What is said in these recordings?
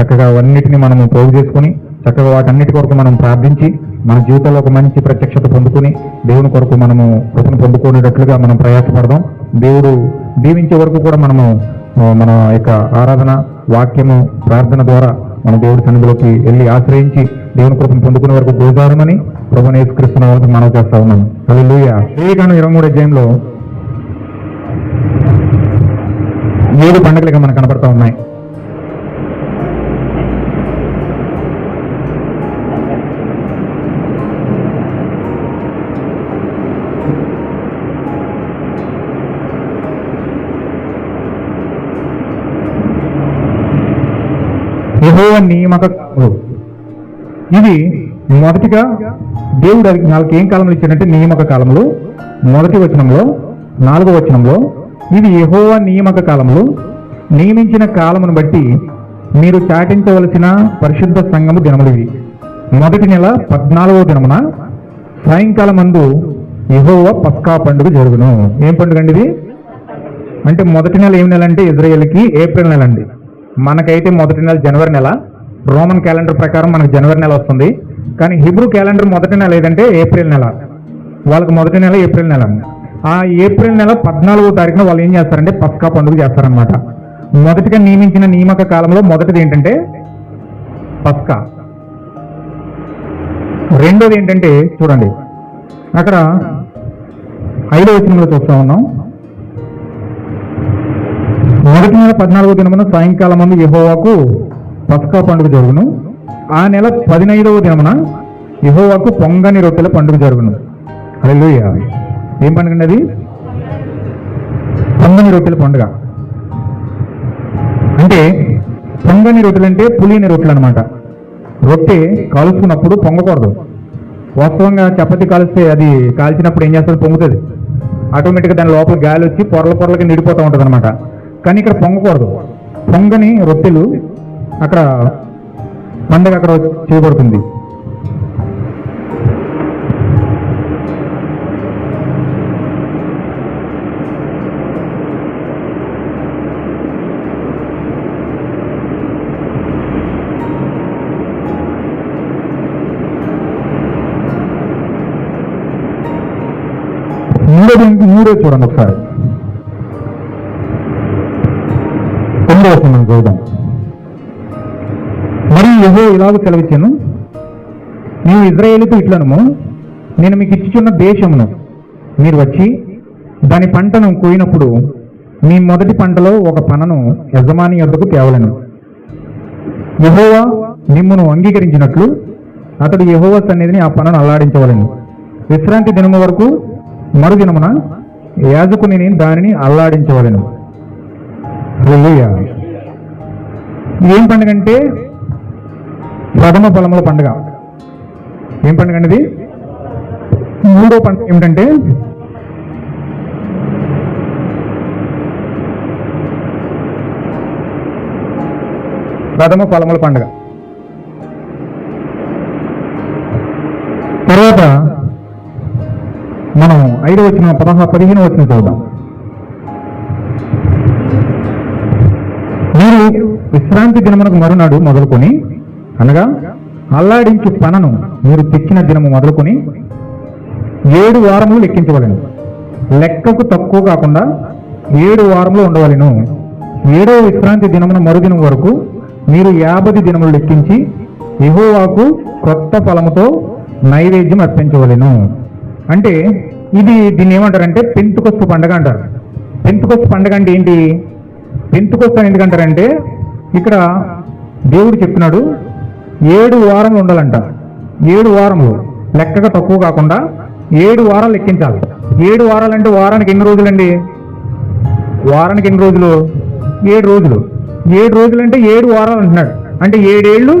చక్కగా అవన్నిటిని మనము పోగు చేసుకుని చక్కగా వాటన్నిటి కొరకు మనం ప్రార్థించి మన జీవితంలో ఒక మంచి ప్రత్యక్షత పొందుకుని దేవుని కొరకు మనము కృపను పొందుకునేటట్లుగా మనం ప్రయాసపడదాం. దేవుడు దీవించే వరకు కూడా మనము మన యొక్క ఆరాధన వాక్యము ప్రార్థన ద్వారా మన దేవుడి సన్నిధిలోకి వెళ్ళి ఆశ్రయించి దేవుని కృపను పొందుకునే వరకు గోదారమని ప్రభుని యేసుక్రీస్తున్న వరకు మనం చేస్తా ఉన్నాం. లూయ వివేకాను ఇరవై మూడు అధ్యాయంలో ఏడు పండుగలుగా మనకు కనపడతా ఉన్నాయి. యహోవ నియమక ఇది మొదటిగా దేవుడు నాలుగు వాళ్ళకి ఏం కాలంలో ఇచ్చాడంటే నియామక కాలంలో మొదటి వచనంలో నాలుగో వచనంలో ఇది యహోవ నియామక కాలంలో నియమించిన కాలమును బట్టి మీరు చాటించవలసిన పరిశుద్ధ సంఘము దినములు ఇవి. మొదటి నెల పద్నాలుగో దినమున సాయంకాలం అందు యహోవ పస్కా పండుగ జరుగును. ఏం పండుగ అండి ఇది? అంటే మొదటి నెల ఏం నెల అంటే ఇజ్రాయేల్కి ఏప్రిల్ నెల అండి మనకైతే మొదటి నెల జనవరి నెల. రోమన్ క్యాలెండర్ ప్రకారం మనకు జనవరి నెల వస్తుంది. కానీ హిబ్రూ క్యాలెండర్ మొదటి నెల ఏదంటే ఏప్రిల్ నెల. వాళ్ళకి మొదటి నెల ఏప్రిల్ నెల. ఆ ఏప్రిల్ నెల పద్నాలుగో తారీఖున వాళ్ళు ఏం చేస్తారంటే పస్కా పండుగ చేస్తారనమాట మొదటిగా నియమించిన నియామక కాలంలో మొదటిది ఏంటంటే పస్కా. రెండోది ఏంటంటే చూడండి. అక్కడ ఐదో వచనంలో చూస్తా ఉన్నాం. మొదటి నెల పద్నాలుగో దినమున సాయంకాలం మందు యహోవాకు పస్కా పండుగ జరుగును. ఆ నెల పదినైదవ దినమున యహోవాకు పొంగని రొట్టెల పండుగ జరుగును. అల్లు ఏం పండుగ అండి అది? పొంగని రొట్టెల పండుగ. అంటే పొంగని రొట్టెలు అంటే పులిని రొట్టెలు అనమాట రొట్టె కలుసుకున్నప్పుడు పొంగకూడదు. వాస్తవంగా చపాతి కాల్స్తే అది కాల్చినప్పుడు ఏం చేస్తుంది పొంగుతుంది. ఆటోమేటిక్గా దాని లోపల గాలి వచ్చి పొరల పొరలకి నిడిపోతూ ఉంటుంది అనమాట కానీ ఇక్కడ పొంగకూడదు. పొంగని రొట్టెలు అక్కడ పండగ అక్కడ చేయబడుతుంది. మూడోది మూడో చూడండి ఒకసారి. రెండవ వచనం చూద్దాం మరియు యహో ఇలాగ సెలవిచ్చాను నేను ఇజ్రాయేలుకు ఇట్లనము. నేను మీకు ఇచ్చుచున్న దేశమును మీరు వచ్చి దాని పంటను కోయినప్పుడు మీ మొదటి పంటలో ఒక పనను యజమాని యొద్దకు తేవలను. యహోవా మిమ్మను అంగీకరించినట్లు అతడు యహోవా సన్నిధిని ఆ పనను అల్లాడించవలను. విశ్రాంతి దినము వరకు మరుదినమున యాజకుని దానిని అల్లాడించవలను. ఏం పండుగ అంటే ప్రథమ ఫలముల పండుగ. ఏం పండుగ అనేది మూడో పండుగ ఏమిటంటే ప్రథమ ఫలముల పండుగ. తర్వాత మనం ఐదు వచ్చిన పదహా పదిహేను వచ్చిన చూద్దాం. మీరు విశ్రాంతి దినమునకు మరునాడు మొదలుకొని అనగా అల్లాడించు పనను మీరు తెచ్చిన దినము మొదలుకొని ఏడు వారములు లెక్కించవలను. లెక్కకు తక్కువ కాకుండా ఏడు వారములు ఉండవలను. ఏడో విశ్రాంతి దినమున మరుదినం వరకు మీరు యాభై దినములు లెక్కించి ఎహోవాకు కొత్త ఫలముతో నైవేద్యం అర్పించవలెను. అంటే ఇది దీన్ని ఏమంటారంటే పెంతుకొస్తు పండగ అంటారు. పెంతుకొస్తు పండగ అంటే ఏంటి? పెంతుకొస్తు ఎందుకంటారంటే ఇక్కడ దేవుడు చెప్తున్నాడు ఏడు వారములు ఉండాలంట. ఏడు వారములు లెక్కగా తక్కువ కాకుండా ఏడు వారాలు లెక్కించాలి. ఏడు వారాలు అంటే వారానికి ఎన్ని రోజులండి? వారానికి ఎన్ని రోజులు? ఏడు రోజులు. ఏడు రోజులు అంటే ఏడు వారాలు అంటున్నాడు. అంటే ఏడేళ్ళు?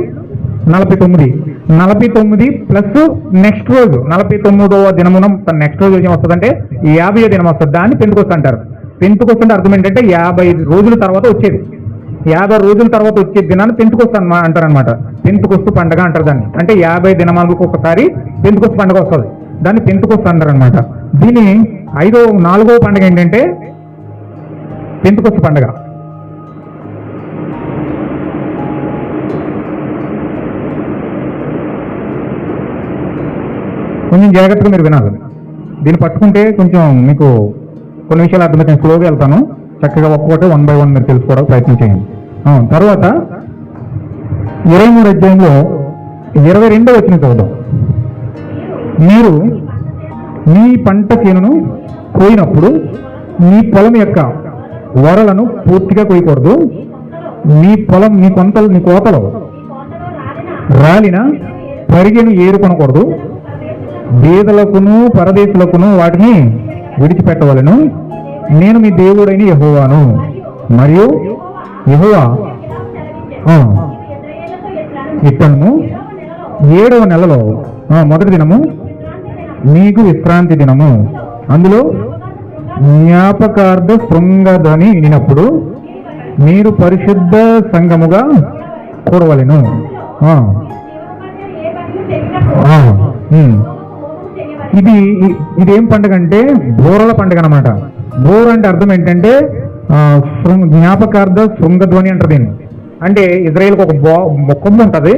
నలభై తొమ్మిది. నలభై తొమ్మిది ప్లస్ నెక్స్ట్ రోజు. నలభై తొమ్మిదవ దినమున నెక్స్ట్ రోజు ఏం వస్తుందంటే యాభై దినం వస్తుంది. దాన్ని పెంచుకొస్తా అంటారు. పెంచుకొస్తుంటే అర్థం ఏంటంటే యాభై రోజుల తర్వాత వచ్చేది. యాభై రోజుల తర్వాత వచ్చే దినాన్ని పెంచుకొస్తు అంటారు అనమాట పెంచుకొస్తు పండగ అంటారు దాన్ని. అంటే యాభై దినమాలకు ఒకసారి పెంచుకొస్తు పండగ వస్తుంది. దాన్ని పెంచుకొస్తు అంటారు అనమాట దీని ఐదో నాలుగో పండగ ఏంటంటే పెంచుకొస్తు పండుగ. కొంచెం జాగ్రత్తగా మీరు వినాలి. దీన్ని పట్టుకుంటే కొంచెం మీకు కొన్ని విషయాలు అర్థమవుతాయి. స్లోగా వెళ్తాను. చక్కగా ఒక్కొక్కటి వన్ బై వన్ మీరు తెలుసుకోవడానికి ప్రయత్నం చేయండి. తర్వాత ఇరవై మూడు అధ్యాయంలో ఇరవై రెండో వచ్చిన చదువుదాం. మీరు మీ పంట చేనును కోయినప్పుడు మీ పొలం యొక్క వరలను పూర్తిగా కోయకూడదు. మీ పొలం మీ కొంతలు మీ కోతలు రాలిన పరిగెను ఏరుకొనకూడదు. బీదలకును పరదేశులకును వాటిని విడిచిపెట్టవలను. నేను మీ దేవుడైన యహోవాను. మరియు యహోవా ఆ, ఏడవ నెలలో మొదటి దినము మీకు విశ్రాంతి దినము. అందులో జ్ఞాపకార్థ శృంగదని వినినప్పుడు మీరు పరిశుద్ధ సంఘముగా కూడవలను ఇది ఇదేం పండుగ అంటే బోరల పండుగ అనమాట బోర్ అంటే అర్థం ఏంటంటే శృంగ- జ్ఞాపకార్థ శృంగధ్వని అంటారు దీన్ని. అంటే ఇజ్రాయెల్కి ఒక బో కొమ్ము ఉంటుంది.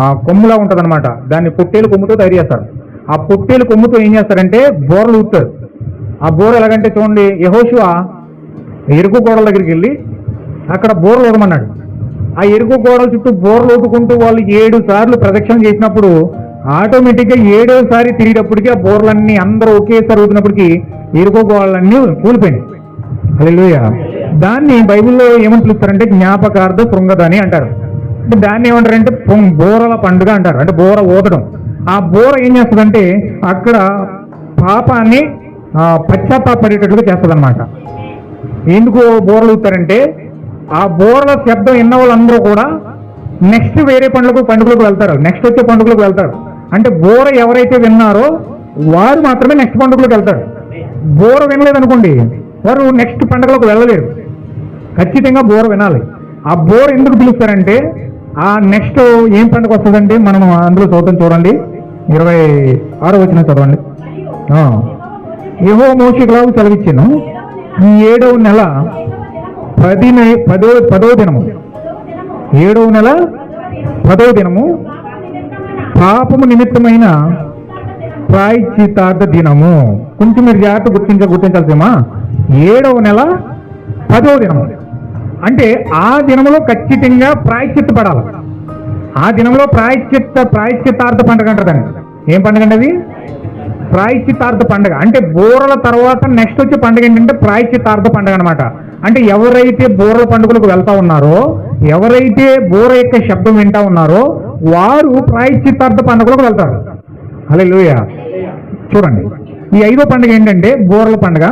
ఆ కొమ్ములా ఉంటుంది అనమాట దాన్ని పొట్టేలు కొమ్ముతో తయారు చేస్తారు. ఆ పొట్టేలు కొమ్ముతో ఏం చేస్తారంటే బోరలు ఊతారు ఆ బోర ఎలాగంటే చూడండి యహోశివ ఎరుకు గోడల దగ్గరికి వెళ్ళి అక్కడ బోర్లు ఊదమన్నాడు. ఆ ఎరుకు గోడల చుట్టూ బోర్లు ఊదుకుంటూ వాళ్ళు ఏడు సార్లు ప్రదక్షిణ చేసినప్పుడు ఆటోమేటిక్గా ఏడోసారి తిరిగేటప్పటికి ఆ బోర్లన్నీ అందరూ ఒకేసారి ఊదినప్పటికీ ఎరుకు కూలిపోయినాయి. దాన్ని బైబిల్లో ఏమని పిలుస్తారంటే జ్ఞాపకార్థ శృంగదని అంటారు. అంటే దాన్ని ఏమంటారంటే బోరల పండుగ అంటారు. అంటే బోర ఊదడం. ఆ బోర ఏం చేస్తుందంటే అక్కడ పాపాన్ని ఆ, పశ్చాత్తాపడేటట్టుగా చేస్తుంది ఎందుకు బోరలు ఊతారంటే ఆ బోరల శబ్దం విన్న వాళ్ళందరూ కూడా నెక్స్ట్ వేరే పండుగకు పండుగలకు వెళ్తారు. నెక్స్ట్ వచ్చే పండుగలకు వెళ్తారు. అంటే బోర ఎవరైతే విన్నారో వారు మాత్రమే నెక్స్ట్ పండుగలోకి వెళ్తారు. బోర వినలేదనుకోండి వారు నెక్స్ట్ పండుగలోకి వెళ్ళలేరు. ఖచ్చితంగా బోర వినాలి. ఆ బోర ఎందుకు పిలుస్తారంటే ఆ నెక్స్ట్ ఏం పండుగ వస్తుందంటే మనం అందులో చూద్దాం చూడండి. ఇరవై ఆరో వచ్చిన చదవండి. ఏవో యెహో మోషికులాగు సెలవిచ్చాను. ఈ ఏడవ నెల పది పదో పదో దినము. ఏడవ నెల పదో దినము. పాపము నిమిత్తమైన ప్రాయశ్చితార్థ దినము. కొంచెం మీరు జాగ్రత్త గుర్తించ గుర్తించాల్సిమా ఏడవ నెల పదవ దినము. అంటే ఆ దినములో ఖచ్చితంగా ప్రాయశ్చిత్త పడాలి. ఆ దినంలో ప్రాయశ్చిత్త ప్రాయశ్చిత్తార్థ పండుగ అంటారు ఏం పండుగ అండి అది? ప్రాయశ్చిత్తార్థ పండుగ. అంటే బూరల తర్వాత నెక్స్ట్ వచ్చే పండుగ ఏంటంటే ప్రాయశ్చిత్తార్థ పండుగ అనమాట అంటే ఎవరైతే బూరల పండుగలకు వెళ్తా ఉన్నారో ఎవరైతే బూర యొక్క శబ్దం వింటా ఉన్నారో వారు ప్రాయశ్చిత్తార్థ పండుగలకు వెళ్తారు. అలే చూడండి. ఈ ఐదో పండుగ ఏంటంటే బోరల పండుగ.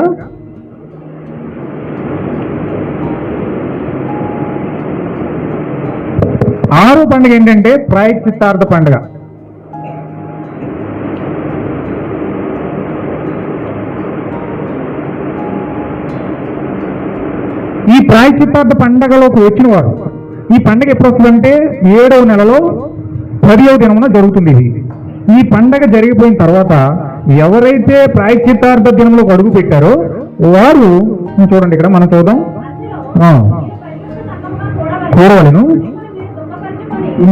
ఆరో పండుగ ఏంటంటే ప్రాయశ్చిత్తార్థ పండుగ. ఈ ప్రాయశ్చిత్తార్థ పండగలోకి వచ్చిన వారు ఈ పండగ ఎప్పుడు వస్తుందంటే ఏడవ నెలలో పదివ దినమున జరుగుతుంది ఇది. ఈ పండగ జరిగిపోయిన తర్వాత ఎవరైతే ప్రాయశ్చిత్తార్థ దినంలోకి అడుగు పెట్టారో వారు చూడండి ఇక్కడ మనం చూద్దాం. కూరవలను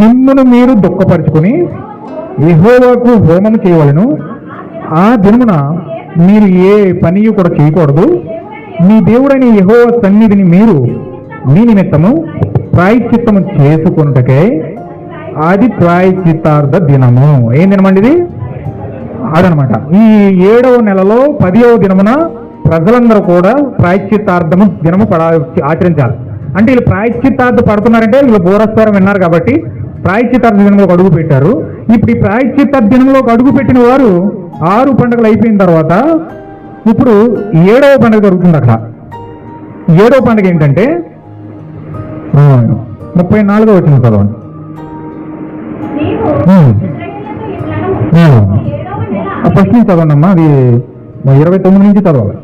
కూడవలను మీరు దుఃఖపరుచుకొని యెహోవాకు హోమము చేయవలను. ఆ దినమున మీరు ఏ పని కూడా చేయకూడదు. మీ దేవుడని యెహోవా సన్నిధిని మీరు మీ నిమిత్తము ప్రాయశ్చిత్తము చేసుకొనుటకే అది ప్రాయశ్చిత్తార్థ దినము. ఏం దినమండి ఇది అదనమాట ఈ ఏడవ నెలలో పదియవ దినమున ప్రజలందరూ కూడా ప్రాయశ్చిత్తార్థము దినము పడా ఆచరించాలి. అంటే వీళ్ళు ప్రాయశ్చిత్తార్థ పడుతున్నారంటే వీళ్ళు బోరస్వరం విన్నారు కాబట్టి ప్రాయశ్చిత్తార్థ దినంలోకి అడుగు పెట్టారు. ఇప్పుడు ఈ ప్రాయశ్చిత్తార్థ దినంలోకి అడుగు పెట్టిన వారు ఆరు పండుగలు అయిపోయిన తర్వాత ఇప్పుడు ఏడవ పండుగ జరుగుతుంది అక్కడ. ఏడవ పండుగ ఏంటంటే ముప్పై నాలుగో వచ్చిన చదవండి. ఫస్ట్ నుంచి చదవండి అమ్మా అది ఇరవై తొమ్మిది నుంచి చదవాలి.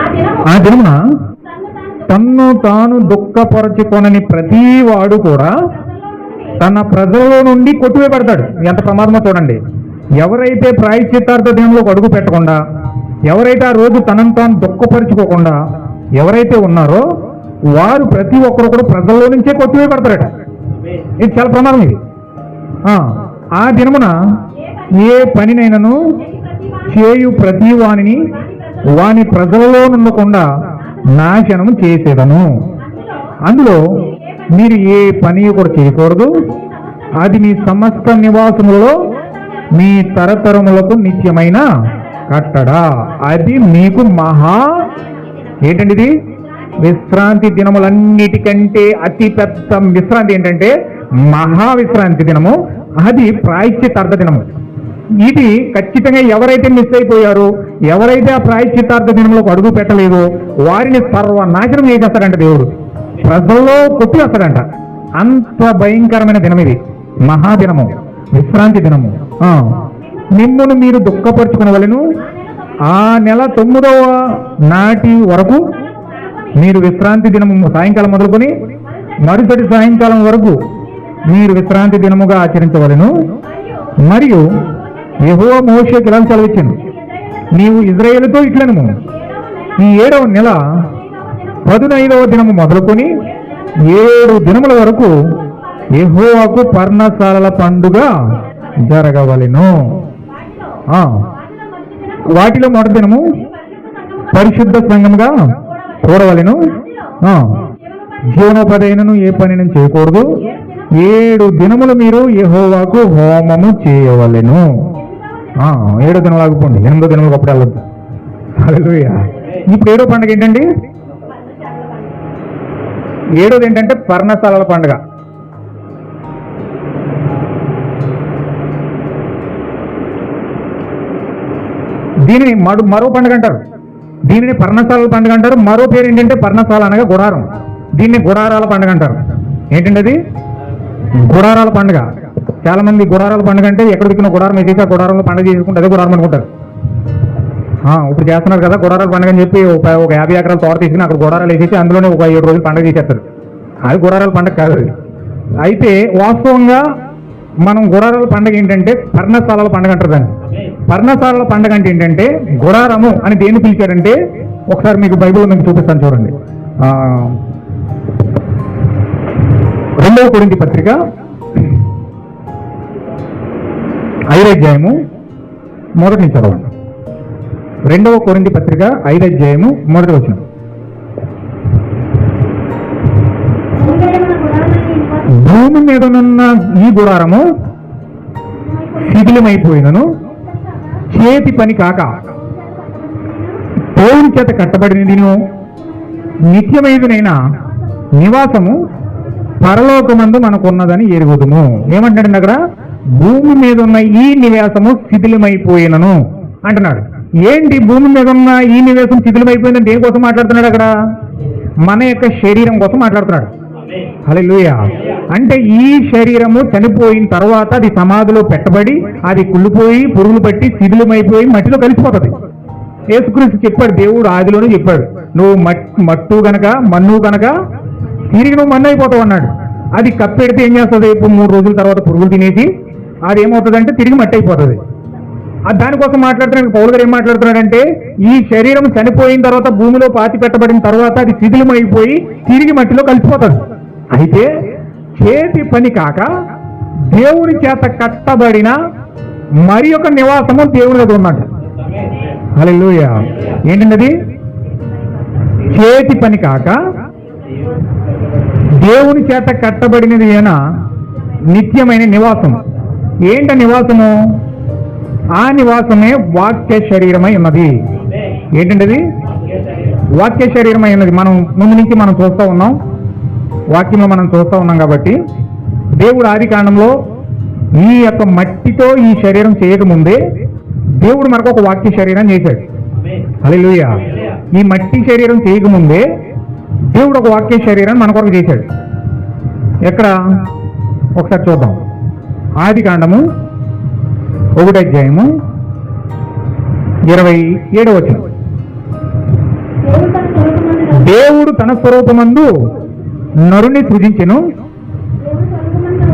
ఆ దినము ఆ దినమున? తన్ను తాను దుఃఖపరచుకొనని ప్రతి వాడు కూడా తన ప్రజలలో నుండి కొట్టివేయబడతాడు. ఎంత ప్రమాదమో చూడండి. ఎవరైతే ప్రాయశ్చిత్తార్థ దినంలో అడుగు పెట్టకుండా ఎవరైతే ఆ రోజు తనను తాను దుఃఖపరుచుకోకుండా ఎవరైతే ఉన్నారో వారు ప్రతి ఒక్కరు కూడా ప్రజల్లో నుంచే కొట్టివేయబడతారట. ఇది చాలా ప్రమాదం ఇది. ఆ, దినమున ఏ పనినైనను చేయు ప్రతి వానిని వాని ప్రజలలో నుండకుండా నాశనం చేసేదను. అందులో మీరు ఏ పని కూడా చేయకూడదు. అది మీ సమస్త నివాసములలో మీ తరతరములకు నిత్యమైన కట్టడా. అది మీకు మహా ఏంటండి ఇది? విశ్రాంతి దినములన్నిటికంటే అతి పెద్ద విశ్రాంతి ఏంటంటే మహా విశ్రాంతి దినము అది ప్రాయశ్చితార్థ దినము. ఇది ఖచ్చితంగా ఎవరైతే మిస్ అయిపోయారో ఎవరైతే ఆ ప్రాయశ్చితార్థ దినంలోకి అడుగు పెట్టలేదో వారిని సర్వనాశనం చేసేస్తాడంట దేవుడు. ప్రజల్లో కొట్టి వస్తాడంట. అంత భయంకరమైన దినం ఇది. మహాదినము. విశ్రాంతి దినము. ఆ. మిమ్మును మీరు దుఃఖపరుచుకున్న వలెను ఆ నెల తొమ్మిదవ నాటి వరకు మీరు విశ్రాంతి దినము సాయంకాలం మొదలుకొని మరుసటి సాయంకాలం వరకు మీరు విశ్రాంతి దినముగా ఆచరించవలెను. మరియు ఎహో మోషేకి ఇలా సెలవిచ్చాను నీవు ఇజ్రాయేల్తో ఇట్లను ఈ ఏడవ నెల పదునైదవ దినము మొదలుకొని ఏడు దినముల వరకు యెహోవాకు పర్ణశాలల పండుగ జరగవలెను. వాటిలో మొదటి దినము పరిశుద్ధ సంఘముగా చూడవలెను? జీవనోపదైనను ఏ పనిని చేయకూడదు? ఏడు దినములు మీరు యహోవాకు హోమము చేయవలెను. ఏడో దినం ఆగిపోండి. ఎనిమిదో దినములకు అప్పుడు వెళ్ళద్దు. ఇప్పుడు ఏడో పండుగ ఏంటండి? ఏడోది ఏంటంటే పర్ణశాలల పండుగ. దీనిని మరో పండుగ అంటారు. దీనిని పర్ణశాలల పండుగ అంటారు. మరో పేరు ఏంటంటే పర్ణశాల అనగా గుడారం. దీన్ని గుడారాల పండుగ అంటారు. ఏంటండి అది గుడారాల పండుగ. చాలా మంది గుడారాల పండుగ అంటే ఎక్కడ దిక్కున గుడారం వేసేసి ఆ గుడారంలో పండుగ చేసుకుంటే అదే గుడారం అనుకుంటారు. ఇప్పుడు చేస్తున్నారు కదా గుడారాల పండుగ అని చెప్పి ఒక యాభై ఎకరాల తోట తీసుకుని అక్కడ గుడారాలు వేసేసి అందులోనే ఒక ఏడు రోజులు పండుగ చేసేస్తారు. అది గుడారాల పండుగ కాదు అయితే వాస్తవంగా మనం గుడారాల పండుగ ఏంటంటే పర్ణశాలల పండుగ అంటారు దాన్ని పర్ణశాలల పండుగ అంటే ఏంటంటే గుడారము అని దేన్ని పిలిచారంటే ఒకసారి మీకు బైబిల్ మీకు చూపిస్తాను చూడండి. రెండవ కొరింథీ పత్రిక ఐదో మొదటి నుంచి చదవండి. రెండవ కొరింది పత్రిక ఐదో అధ్యాయము మొదటి వచ్చినాం భూమి మీదనున్న ఈ గుడారము శిథిలమైపోయినను. చేతి పని కాక దేవుని చేత కట్టబడినదిను. నిత్యమైనదైన నివాసము పరలోకమందు మనకున్నదని ఎరుగుదుము. ఏమంటాడండి అక్కడ? భూమి మీద ఉన్న ఈ నివాసము శిథిలమైపోయినను అంటున్నాడు. ఏంటి భూమి మీద ఉన్న ఈ నివాసం శిథిలమైపోయిందని దేనికోసం మాట్లాడుతున్నాడు అక్కడ? మన యొక్క శరీరం కోసం మాట్లాడుతున్నాడు. హల్లెలూయా అంటే ఈ శరీరము చనిపోయిన తర్వాత అది సమాధిలో పెట్టబడి అది కుళ్ళిపోయి పురుగులు పట్టి శిథిలమైపోయి మట్టిలో కలిసిపోతుంది. యేసుక్రీస్తు చెప్పాడు దేవుడు ఆదిలోనే చెప్పాడు నువ్వు మట్టు గనక మన్ను గనక తిరిగి నువ్వు మన్ను అయిపోతావు అన్నాడు. అది కప్పెడితే ఏం చేస్తుంది? ఇప్పుడు మూడు రోజుల తర్వాత పురుగులు తినేసి అది ఏమవుతుంది అంటే తిరిగి మట్టి అయిపోతుంది. దానికోసం మాట్లాడుతున్నాడు పౌలు గారు ఏం మాట్లాడుతున్నాడంటే ఈ శరీరం చనిపోయిన తర్వాత భూమిలో పాతి పెట్టబడిన తర్వాత అది శిథిలమైపోయి తిరిగి మట్టిలో కలిసిపోతుంది. అయితే చేతి పని కాక దేవుని చేత కట్టబడిన మరి ఒక నివాసము దేవుని దగ్గర ఉన్నట్టు హల్లెలూయ. ఏంటన్నది? అది చేతి పని కాక దేవుని చేత కట్టబడినది అయిన నిత్యమైన నివాసం. ఏంట నివాసము? ఆ నివాసమే వాక్య శరీరమై ఉన్నది. ఏంటంటే అది వాక్య శరీరమై ఉన్నది. మనం ముందు నుంచి మనం చూస్తూ ఉన్నాం. వాక్యంలో మనం చూస్తూ ఉన్నాం కాబట్టి దేవుడు ఆది కాండంలో ఈ యొక్క మట్టితో ఈ శరీరం చేయకముందే దేవుడు మనకు ఒక వాక్య శరీరం చేశాడు. హల్లెలూయ. ఈ మట్టి శరీరం చేయకముందే దేవుడు ఒక వాక్య శరీరం మన కొరకు చేశాడు. ఎక్కడ? ఒకసారి చూద్దాం. ఆది కాండము ఒకటి అధ్యాయము ఇరవై ఏడవ దేవుడు తన స్వరూపమందు నరుని సృజించెను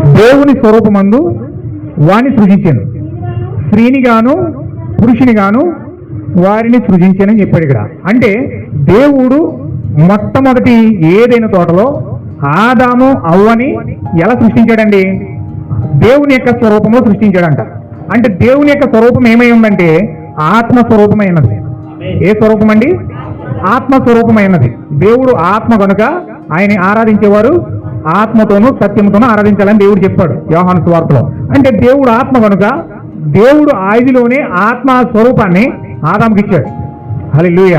దేవుని స్వరూపమందు వాణ్ణి సృజించెను. స్త్రీని గాను పురుషుని గాను వారిని సృజించని చెప్పాడు ఇక్కడ. అంటే దేవుడు మొట్టమొదటి ఏదైనా తోటలో ఆదాము అవ్వని ఎలా సృష్టించాడండి? దేవుని యొక్క స్వరూపంలో సృష్టించాడంట. అంటే దేవుని యొక్క స్వరూపం ఏమై ఉందంటే ఆత్మస్వరూపమైనది ఏ స్వరూపం అండి? ఆత్మస్వరూపమైనది దేవుడు ఆత్మ కనుక ఆయన ఆరాధించేవారు ఆత్మతోనూ సత్యంతోనూ ఆరాధించాలని దేవుడు చెప్పాడు యోహాను స్వార్థలో అంటే దేవుడు ఆత్మ కనుక దేవుడు ఆదిలోనే ఆత్మ స్వరూపాన్ని ఆదాముకి ఇచ్చాడు. హల్లెలూయ.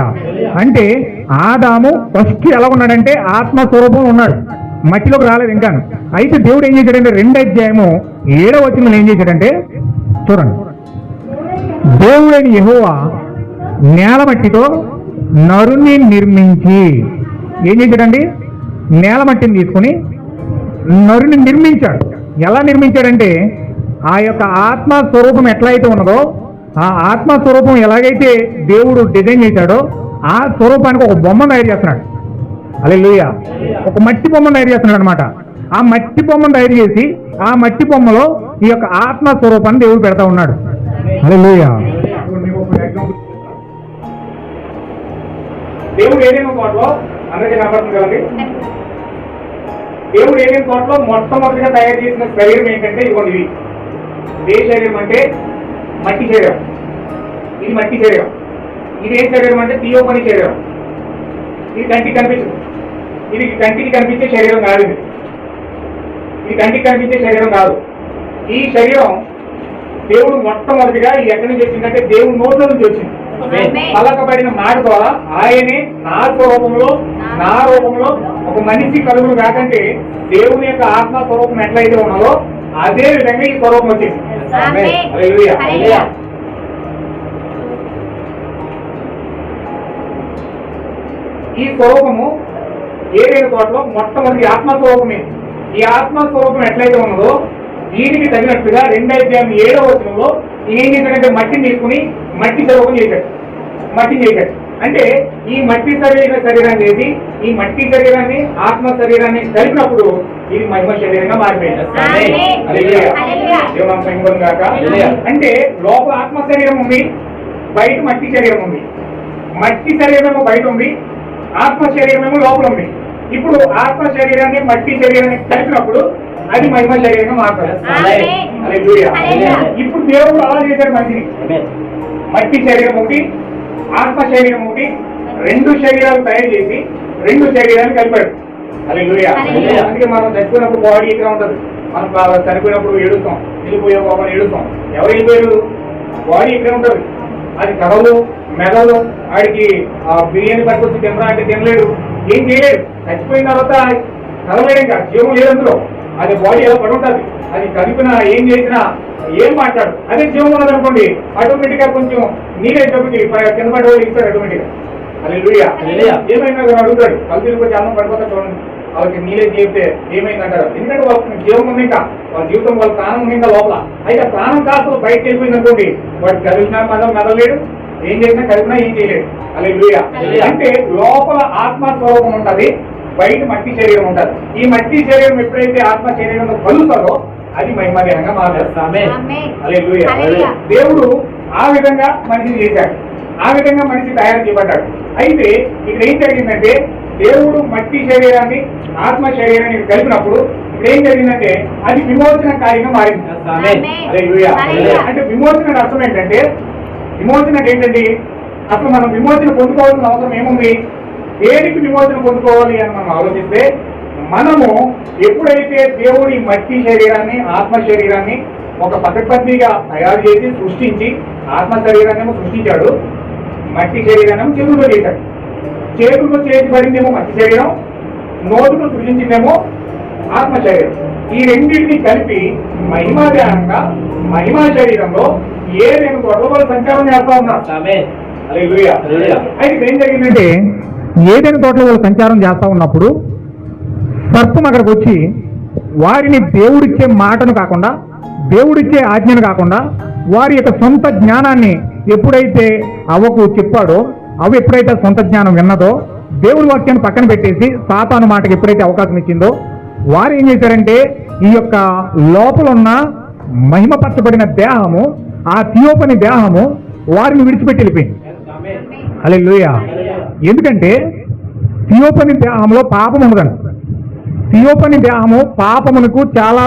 అంటే ఆదాము ఫస్ట్ ఎలా ఉన్నాడంటే ఆత్మ స్వరూపం ఉన్నాడు. మట్టిలోకి రాలేదు ఇంకా అయితే దేవుడు ఏం చేశాడంటే రెండు అధ్యాయము ఏడవ వచనంలో ఏం చేశాడంటే చూడండి. దేవుడైన యహోవా నేల మట్టితో నరుని నిర్మించి ఏం చేశాడండి? నేలమట్టిని తీసుకుని నరుని నిర్మించాడు. ఎలా నిర్మించాడంటే ఆ యొక్క ఆత్మ స్వరూపం ఎట్లయితే ఉన్నదో ఆ ఆత్మ స్వరూపం ఎలాగైతే దేవుడు డిజైన్ చేశాడో ఆ స్వరూపానికి ఒక బొమ్మ తయారు చేస్తున్నాడు. అలే ఒక మట్టి బొమ్మను తయారు చేస్తున్నాడు అనమాట ఆ మట్టి బొమ్మను తయారు చేసి ఆ మట్టి బొమ్మలో ఈ యొక్క ఆత్మ స్వరూపాన్ని దేవుడు పెడతా ఉన్నాడు. అలే దేవుడు ఏదైనా అందరికీ కనపడుతుంది కదండి? దేవుడు ఏమేమి తోటలో మొట్టమొదటిగా తయారు చేసిన శరీరం ఏంటంటే ఇదిగోండి ఇది. ఏ శరీరం అంటే మట్టి శరీరం. ఇది మట్టి శరీరం. ఇది ఏ శరీరం అంటే తీయోపని శరీరం. ఇది కంటికి కనిపించదు. ఇది కంటికి కనిపించే శరీరం కాదు ఇది. ఇది కంటికి కనిపించే శరీరం కాదు. ఈ శరీరం దేవుడు మొట్టమొదటిగా ఇది ఎక్కడి నుంచి వచ్చిందంటే దేవుడు నోట్లో నుంచి వచ్చింది. పలకబడిన మాట ద్వారా ఆయనే నా స్వరూపంలో నా రూపంలో ఒక మనిషి కలుగును కాకంటే దేవుని యొక్క ఆత్మ స్వరూపం ఎట్లయితే ఉన్నదో అదే విధంగా ఈ స్వరూపం వచ్చింది. ఈ స్వరూపము ఏదైనా తోటలో మొట్టమొదటి ఆత్మ స్వరూపమే. ఈ ఆత్మ స్వరూపం ఎట్లయితే ఉన్నదో దీనికి తగినట్టుగా రెండు అధ్యాయం ఏడవ వచనంలో ఈయన మట్టిని తీసుకుని మట్టి స్వరూపం చేశాడు. మట్టిని చేశాడు. అంటే ఈ మట్టి శరీర శరీరాన్ని చేసి ఈ మట్టి శరీరాన్ని ఆత్మ శరీరాన్ని కలిపినప్పుడు ఇది మహిమ శరీరంగా మారిపోయింది. హల్లెలూయా. అంటే లోపల ఆత్మ శరీరం ఉంది బయట మట్టి శరీరం ఉంది. మట్టి శరీరమేమో బయట ఉంది ఆత్మ శరీరమేమో లోపల ఉంది. ఇప్పుడు ఆత్మ శరీరాన్ని మట్టి శరీరాన్ని కలిపినప్పుడు అది మహిమ శరీరంగా మారుతుంది. ఇప్పుడు దేవుడు అలా చేశాడు మనిషిని మట్టి శరీరం ఒకటి ఆత్మ శరీరం ఒకటి రెండు శరీరాలు తయారు చేసి రెండు శరీరాలు కలిపాడు. హల్లెలూయా. అందుకే మనం చచ్చిపోయినప్పుడు బాడీ ఇక్కడ ఉంటది. మనం చనిపోయినప్పుడు ఏడుస్తాం వెళ్ళిపోయే బాబా ఏడుస్తాం. ఎవరు వెళ్ళిపోయారు? బాడీ ఇక్కడే ఉంటది. అది కథలు మెదలు ఆడికి ఆ బిర్యానీ పట్టుకొచ్చి తినరా అంటే తినలేడు. ఏం చేయలేడు. చచ్చిపోయిన తర్వాత కదలేడు ఇంకా జీవం లేదు అందులో. అది బాడీ ఎలా పడి ఉంటుంది అది కలిపినా ఏం చేసినా ఏం మాట్లాడు? అదే జీవం ఉన్నది అనుకోండి ఆటోమేటిక్గా కొంచెం నీరే డబ్బుకి కింద పడి వాళ్ళు ఇస్తాడు ఆటోమేటిక్ అక్కడ అడుగుతాడు? కలిపి కొంచెం అన్నం పడిపోతా చూడండి. వాళ్ళకి నీరే చెప్తే ఏమైంది అంటారు ఎందుకంటే వాళ్ళకి జీవం ఉంది ఇంకా. వాళ్ళ జీవితం వాళ్ళ ప్రాణం ఉంది ఇంకా లోపల. అయితే ప్రాణం కాస్త బయటకు వెళ్ళిపోయింది అనుకోండి వాడు కదిలినా మదం మెదలేడు ఏం చేసినా కలిపినా ఏం చేయలేడు అలా. అంటే లోపల ఆత్మ స్వరూపం ఉంటది. బయట మట్టి శరీరం ఉంటది ఈ మట్టి శరీరం ఎప్పుడైతే ఆత్మ శరీరంలో కలుగుతుందో అది. హల్లెలూయా. హల్లెలూయా. దేవుడు ఆ విధంగా మనిషిని చేశాడు. ఆ విధంగా మనిషి తయారు చేయబడ్డాడు. అయితే ఇక్కడ ఏం జరిగిందంటే దేవుడు మట్టి శరీరాన్ని ఆత్మ శరీరాన్ని కలిపినప్పుడు ఇక్కడ ఏం జరిగిందంటే అది విమోచన కార్యంగా మారింది. అంటే విమోచన అర్థం ఏంటంటే విమోచన అంటే ఏంటండి అసలు మనం విమోచన పొందుకోవాల్సిన అవసరం ఏముంది? దేనికి విమోచన పొందుకోవాలి అని మనం ఆలోచిస్తే మనము ఎప్పుడైతే దేవుడి మట్టి శరీరాన్ని ఆత్మ శరీరాన్ని ఒక పకడ్బందీగా తయారు చేసి సృష్టించి ఆత్మ శరీరాన్ని సృష్టించాడు మట్టి శరీరాన్ని చేతులతో చేశాడు చేతులతో చేయబడిందేమో మట్టి శరీరం నోటుతో సృష్టించిందేమో ఆత్మ శరీరం ఈ రెండింటిని కలిపి మహిమాధ్యానంగా మహిమా శరీరంలో ఏ నేను గొడవలు సంచారం చేస్తా. హల్లెలూయా. అయితే ఏం జరిగిందంటే ఏదైనా తోటలో వాళ్ళు సంచారం చేస్తూ ఉన్నప్పుడు సర్పం అక్కడికి వచ్చి వారిని దేవుడిచ్చే మాటను కాకుండా దేవుడిచ్చే ఆజ్ఞను కాకుండా వారి యొక్క సొంత జ్ఞానాన్ని ఎప్పుడైతే అవ్వకు చెప్పాడో అవి ఎప్పుడైతే సొంత జ్ఞానం విన్నదో దేవుడి వాక్యాన్ని పక్కన పెట్టేసి సాతాను మాటకి ఎప్పుడైతే అవకాశం ఇచ్చిందో వారు ఏం చేశారంటే ఈ యొక్క లోపల ఉన్న మహిమపరచబడిన దేహము ఆ థియోపని దేహము వారిని విడిచిపెట్టి వెళ్ళిపోయింది. హల్లెలూయా. ఎందుకంటే థియోపని దేహంలో పాపం ఉండదండి థియోపని దేహము పాపమునకు చాలా